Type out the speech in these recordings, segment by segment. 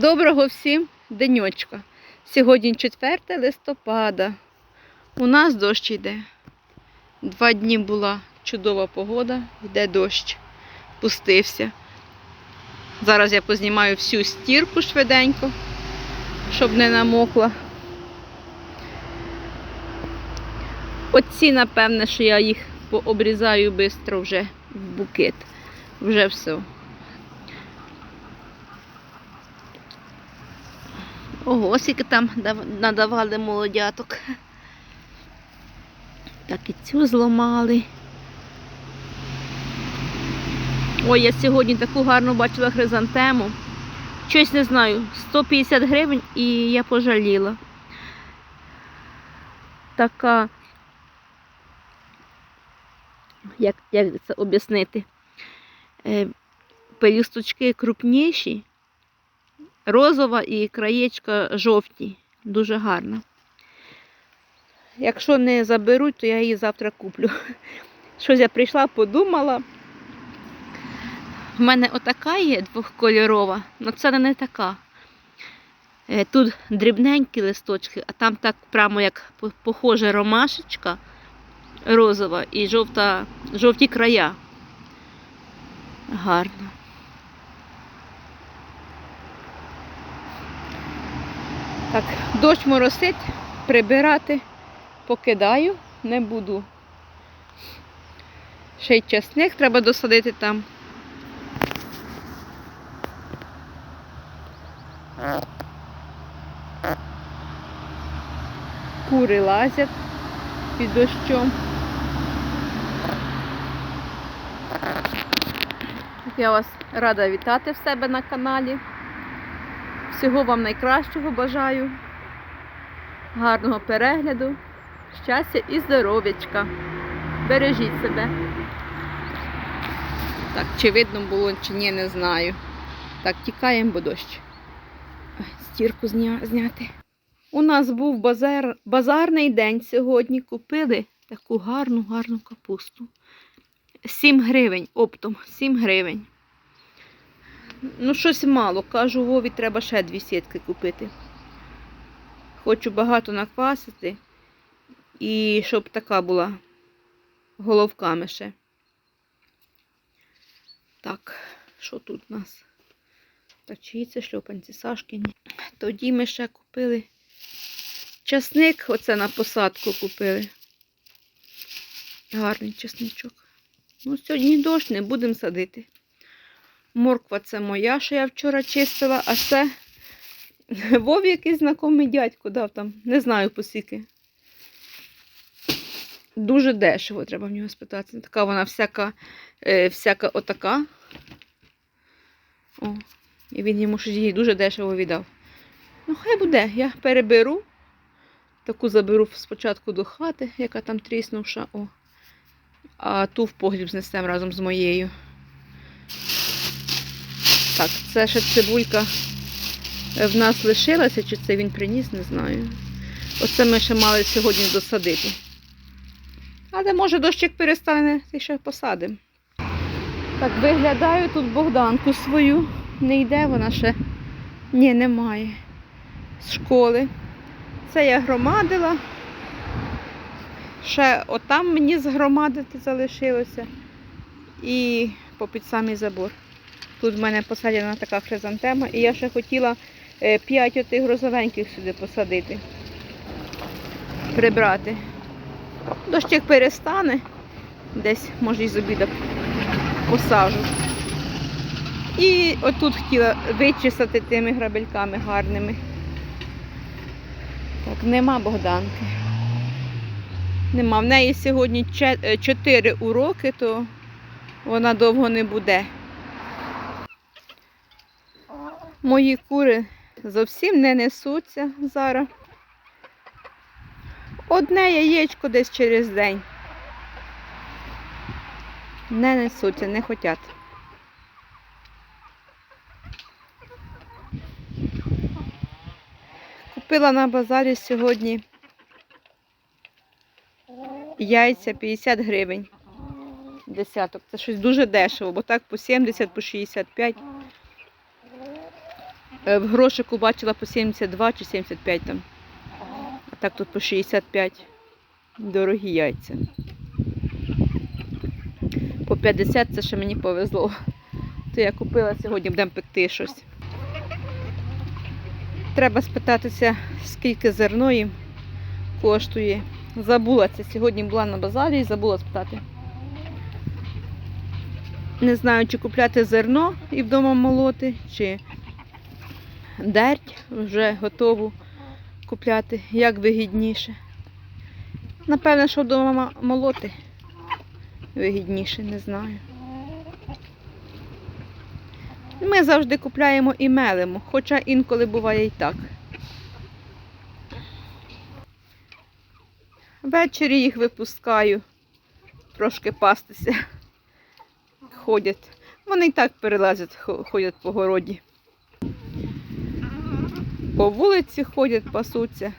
Доброго всім денечка. Сьогодні 4 листопада. У нас дощ йде. Два дні була чудова погода, йде дощ. Пустився. Зараз я познімаю всю стірку швиденько, щоб не намокла. Оці, напевне, що я їх пообрізаю швидко вже в букет. Вже все. Ого, скільки там надавали молодяток. Так і цю зламали. Ой, я сьогодні таку гарну бачила хризантему. Щось не знаю, 150 гривень і я пожаліла. Така, як, як це об'яснити? Е, пелюсточки крупніші, розова і краєчка жовті. Дуже гарна. Якщо не заберуть, то я її завтра куплю. Щось я прийшла, подумала. В мене отака є двохкольорова, але це не така. Е, Тут дрібненькі листочки, а там так прямо як по- похожа ромашечка розова і жовта, жовті края. Гарно. Так, дощ моросить, прибирати покидаю, не буду. Ще й часник треба досадити там. Кури лазять під дощом. Я вас рада вітати в себе на каналі. Всього вам найкращого бажаю. Гарного перегляду, щастя і здоров'ячка. Бережіть себе. Так, чи видно було, чи ні, не знаю. Так, тікаємо, бо дощ. Стірку зня- зняти. У нас був базар, базарний день сьогодні. Купили таку гарну, гарну капусту. 7 гривень оптом, 7 гривень. Ну, щось мало. Кажу, Вові треба ще дві сітки купити. Хочу багато наквасити. І щоб така була головками ще. Так, що тут у нас? Так, чиї це шльопанці Сашкіні. Тоді ми ще купили часник, оце на посадку купили. Гарний часничок. Ну, сьогодні дощ, не будемо садити. Морква це моя, що я вчора чистила, а це Вов якийсь знайомий дядько дав там, не знаю посіки. Дуже дешево, треба в нього спитати. Така вона всяка, е, всяка отака. О, і він йому щось її дуже дешево віддав. Ну, хай буде, я переберу. Таку заберу спочатку до хати, яка там тріснувша. О. А ту в погріб знесемо разом з моєю. Так, це ще цибулька в нас лишилася, чи це він приніс, не знаю. Оце ми ще мали сьогодні досадити. Але може дощик перестане, і ще посадимо. Так, виглядаю тут Богданку свою. Не йде вона ще. Ні, немає. З школи. Це я громадила. Ще отам мені згромадити залишилося. І попід самий забор. Тут в мене посаджена така хризантема, і я ще хотіла е, п'ять отих розовеньких сюди посадити. Прибрати. Дощик перестане, десь, може, із обіда посажу. І отут хотіла вичесати тими грабельками гарними. Так, нема Богданки. Нема. В неї сьогодні че- е, чотири уроки, то вона довго не буде. Мої кури зовсім не несуться зараз. Одне яєчко десь через день. Не несуться, не хочуть. Купила на базарі сьогодні яйця 50 гривень. Десяток. Це щось дуже дешево, бо так по 70, по 65. Е, В грошику бачила по 72 чи 75 там. А так тут по 65. Дорогі яйця. По 50 це ще мені повезло. То я купила сьогодні, будемо пекти щось. Треба спитатися, скільки зерно їм коштує. Забула це. Сьогодні була на базарі і забула спитати. Не знаю, чи купляти зерно і вдома молоти, чи дерть вже готову купляти, як вигідніше. Напевно, що вдома молоти вигідніше, не знаю. Ми завжди купляємо і мелимо, хоча інколи буває і так. Ввечері їх випускаю трошки пастися. Ходять. Вони і так перелазять, ходять по городі. По вулиці ходять, пасуться.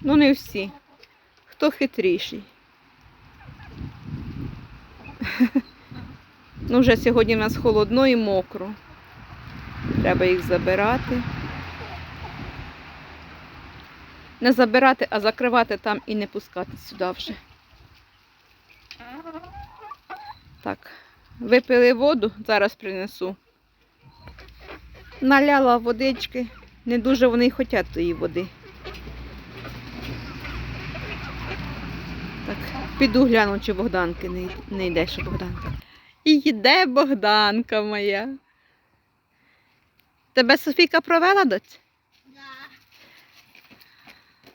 Ну, не всі. Хто хитріший. Ну, вже сьогодні в нас холодно і мокро. Треба їх забирати. Не забирати, а закривати там і не пускати сюди вже. Так, випили воду, зараз принесу. Наляла водички. Не дуже вони й хотять тої води. Так, піду гляну, чи Богданки не, не йде, що Богданка. І йде Богданка моя. Тебе Софійка провела доць? Да,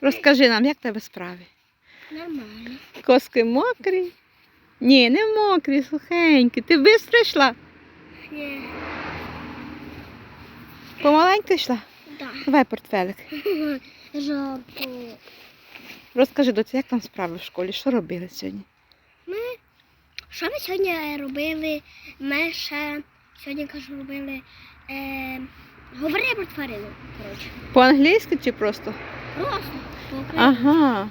Розкажи нам, як тебе справи? нормально. Коски мокрі? Ні, не мокрі, сухенькі. Ти швидко йшла? Є. Помаленьку йшла? Да. Давай портфелик. Жопу. Розкажи, доця, як там справи в школі? Що робили сьогодні? Що ми сьогодні робили? Ми ще сьогодні кажу, робили. Е, говори про тварину. Коротше. По-англійськи чи просто? Просто по. Ага.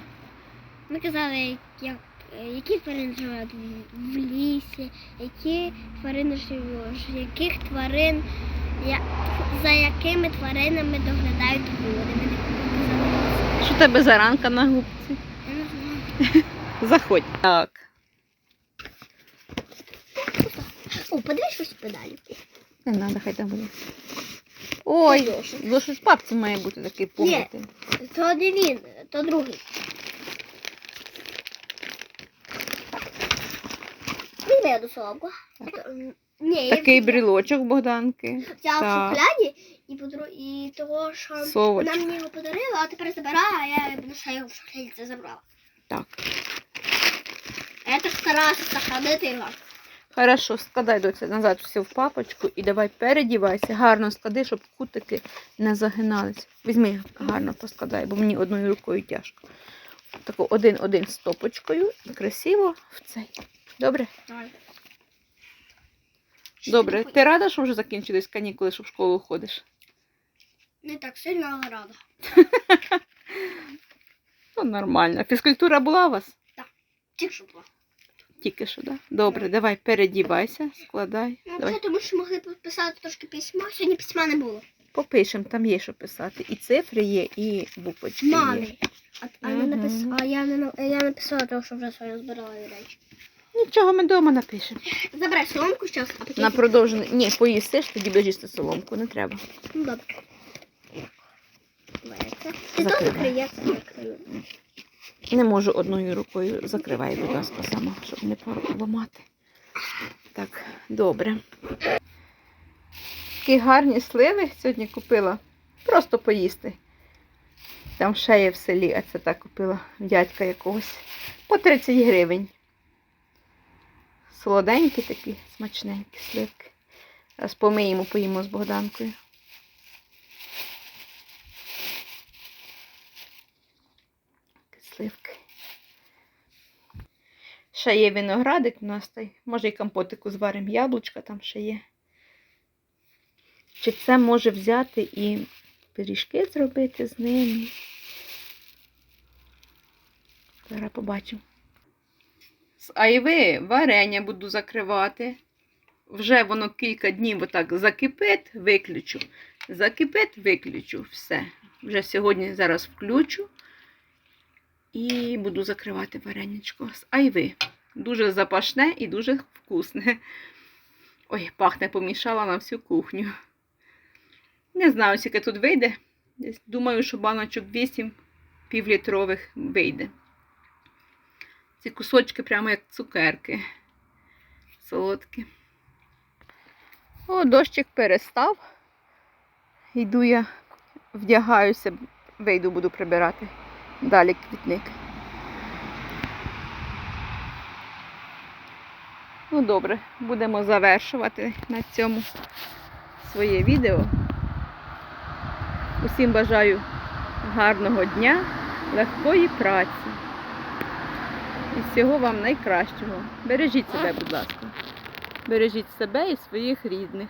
Ми казали, як, е, які тварини живуть в- лісі, які тварини живуть, яких тварин, за якими тваринами доглядають казали. Що тебе за ранка на губці? Я не знаю. Заходь. Так. О, подивись щось педалі. Не треба, хай там буде. Ой, Зошит. зошит в папці має бути такий пугатий. То не він, то другий. Візьми одну соломку. Ні, Такий брілочок Богданки. взяла в Так. і, подру... і того, що Совочка. вона мені його подарила, а тепер забираю, а я буду ще його в шухляді це забрала. Так. А я так старалася сохранити його. Хорошо, складай доця назад все в папочку і давай передівайся. Гарно склади, щоб кутики не загиналися. Візьми гарно поскладай, бо мені одною рукою тяжко. Таку один-один стопочкою і красиво в цей. Добре? Давай. Добре. Ти рада, що вже закінчились канікули, що в школу ходиш? Не так сильно, але рада. Ну, нормально. Фізкультура була у вас? Так. Тільки що була. Тільки що, так? Да? Добре, давай передівайся, складай. Ну, це тому що могли писати трошки письма, сьогодні письма не було. Попишемо, там є що писати. І цифри є, і буквочки є. Мами. А, а, я напис... а я не я написала того, що вже сьогодні збирала речі. Нічого, ми вдома напишемо. Забирай соломку зараз, а потім. На продовжений. Ні, поїсиш, тоді біжиш соломку, не треба. Ну, добре. Ти то закрию. Не можу одною рукою. Закривай, будь ласка, сама, щоб не поламати. Так, добре. Такі гарні сливи сьогодні купила. Просто поїсти. Там ще є в селі, а це так купила дядька якогось. По 30 гривень. Солоденькі такі, смачненькі сливки. Зараз помиємо, поїмо з Богданкою. Сливки. Ще є виноградик у нас, та й може і компотику зваримо, яблучка там ще є. Чи це може взяти і пиріжки зробити з ними? Зараз побачимо. З айви варення буду закривати. вже воно кілька днів отак закипить, виключу. Закипить, виключу. Все. Вже сьогодні зараз включу і буду закривати вареничко з айви. Дуже запашне і дуже вкусне. Ой, пахне, помішала на всю кухню. Не знаю, скільки тут вийде. Думаю, що баночок 8 півлітрових вийде. Ці кусочки прямо як цукерки. Солодкі. О, дощик перестав. Йду я, вдягаюся, вийду, буду прибирати. Далі квітник. Ну добре, будемо завершувати на цьому своє відео. Усім бажаю гарного дня, легкої праці. І всього вам найкращого. Бережіть себе, будь ласка. Бережіть себе і своїх рідних.